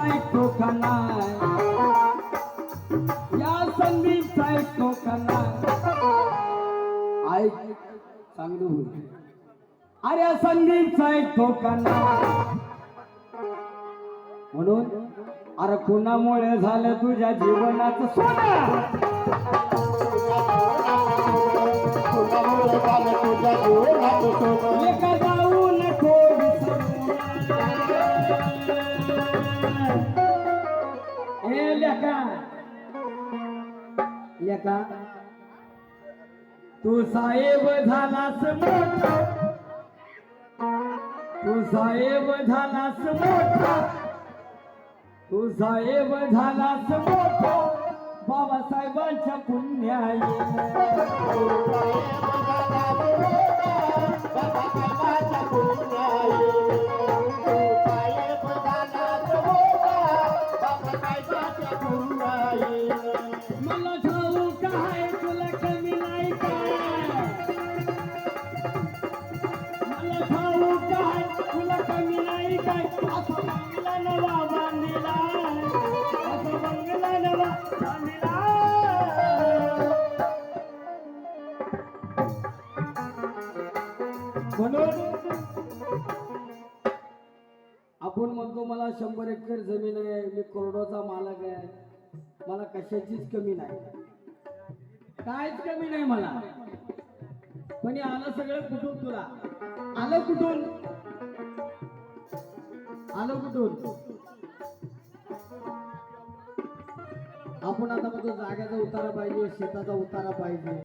ऐकतो का नाही? या संदीपचा ऐकतो का नाही? ऐक चांगलं होईल. अरे संदीपचा ऐकतो का नाही? म्हणून अरे कुणामुळे झालं तुझ्या जीवनात सोना? जाऊ नको हे ए लेका लेका तू साहेब झालास मोठा तू साहेब झालास मोठा तू साहेब झालास मोठा बाबासाहेबांच्या पुण्याई मला काय? तुला कमी नाही काय? मला काय? तुला कमी नाही काय? असं बंगला नवा बांधिला. असं बंगला नवा बांधिला. म्हणून आपण म्हणतो मला शंभर एकर जमीन आहे मी करोडोचा मालक आहे. मला कशाचीच कमी नाही. कायच कमी नाही मला. पण हे आलं सगळं कुठून तुला? आलं कुठून? आलं कुठून? आपण आता म्हणजे जाग्याचा उतारा पाहिजे शेताचा उतारा पाहिजे.